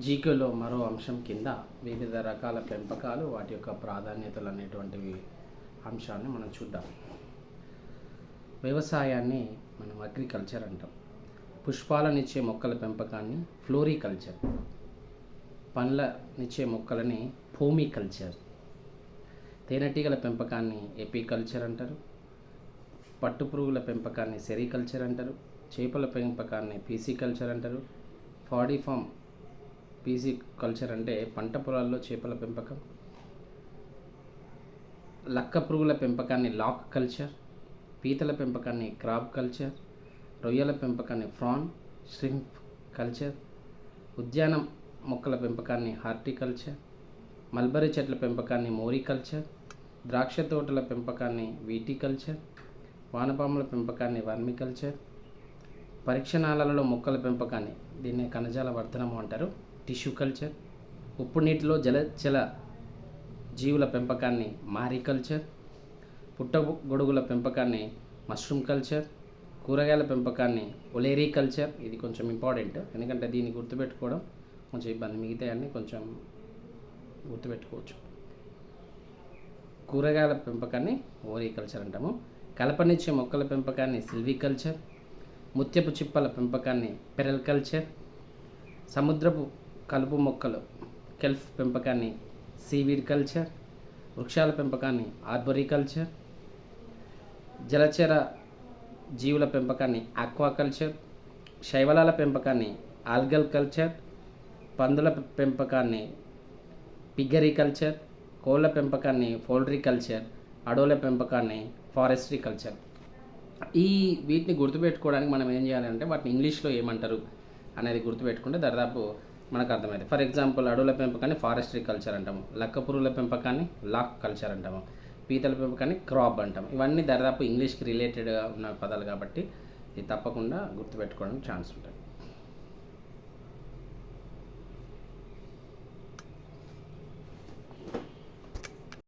జీకేలో మరో అంశం కింద వివిధ రకాల పెంపకాలు వాటి యొక్క ప్రాధాన్యతలు అనేటువంటివి అంశాన్ని మనం చూద్దాం. వ్యవసాయాన్ని మనం అగ్రికల్చర్ అంటాం. పుష్పాలనిచ్చే మొక్కల పెంపకాన్ని ఫ్లోరికల్చర్ పండ్లనిచ్చే మొక్కలని భూమికల్చర్ తేనెటీగల పెంపకాన్ని ఎపికల్చర్ అంటారు పట్టుపురుగుల పెంపకాన్ని సెరికల్చర్ అంటారు చేపల పెంపకాన్ని పీసీకల్చర్ అంటారు ఫాడీ ఫామ్ పీసీ కల్చర్ అంటే పంట పొలాల్లో చేపల పెంపకం లక్క పురుగుల పెంపకాన్ని లాక్ కల్చర్ పీతల పెంపకాన్ని క్రాప్ కల్చర్ రొయ్యల పెంపకాన్ని ఫ్రాన్ ష్రింప్ కల్చర్ ఉద్యానం మొక్కల పెంపకాన్ని హార్టికల్చర్ మల్బరీ చెట్ల పెంపకాన్ని మోరికల్చర్ ద్రాక్ష తోటల పెంపకాన్ని వీటికల్చర్ వానపాముల పెంపకాన్ని వర్మికల్చర్ పరీక్షణాలలో మొక్కల పెంపకాన్ని దీన్ని కణజాల వర్ధనము అంటారు. టిష్యూ కల్చర్ ఉప్పు నీటిలో జలచల జీవుల పెంపకాన్ని మారికల్చర్ పుట్టగొడుగుల పెంపకాన్ని మష్రూమ్ కల్చర్ కూరగాయల పెంపకాన్ని ఒలేరీ కల్చర్. ఇది కొంచెం ఇంపార్టెంట్. ఎందుకంటే దీన్ని గుర్తుపెట్టుకోవడం కొంచెం ఇబ్బంది. మిగతాయన్నీ కొంచెం గుర్తుపెట్టుకోవచ్చు. కూరగాయల పెంపకాన్ని ఓరికల్చర్ అంటాము. కలపనిచ్చే మొక్కల పెంపకాన్ని సిల్వికల్చర్ ముత్యపు చిప్పల పెంపకాన్ని పెరల్ కల్చర్ సముద్రపు కలుపు మొక్కలు కెల్ఫ్ పెంపకాన్ని సీవీడ్ కల్చర్ వృక్షాల పెంపకాన్ని ఆర్బరికల్చర్ జలచర జీవుల పెంపకాన్ని ఆక్వాకల్చర్ శైవలాల పెంపకాన్ని ఆల్గల్ కల్చర్ పందుల పెంపకాన్ని పిగ్గరికల్చర్ కోళ్ళ పెంపకాన్ని పౌల్ట్రీకల్చర్ అడవుల పెంపకాన్ని ఫారెస్ట్రీ కల్చర్ ఈ వీటిని గుర్తుపెట్టుకోవడానికి మనం ఏం చేయాలంటే వాటిని ఇంగ్లీష్లో ఏమంటారు అనేది గుర్తుపెట్టుకుంటే దాదాపు మనకు అర్థమైంది ఫర్ ఎగ్జాంపుల్ అడవుల పెంపకాన్ని ఫారెస్ట్రీ కల్చర్ అంటాము. లక్క పురుగుల పెంపకాన్ని లాక్ కల్చర్ అంటాము. పీతల పెంపకాన్ని క్రాప్ అంటాం ఇవన్నీ దాదాపు ఇంగ్లీష్కి రిలేటెడ్గా ఉన్న పదాలు కాబట్టి ఇది తప్పకుండా గుర్తుపెట్టుకోవడానికి ఛాన్స్ ఉంటుంది.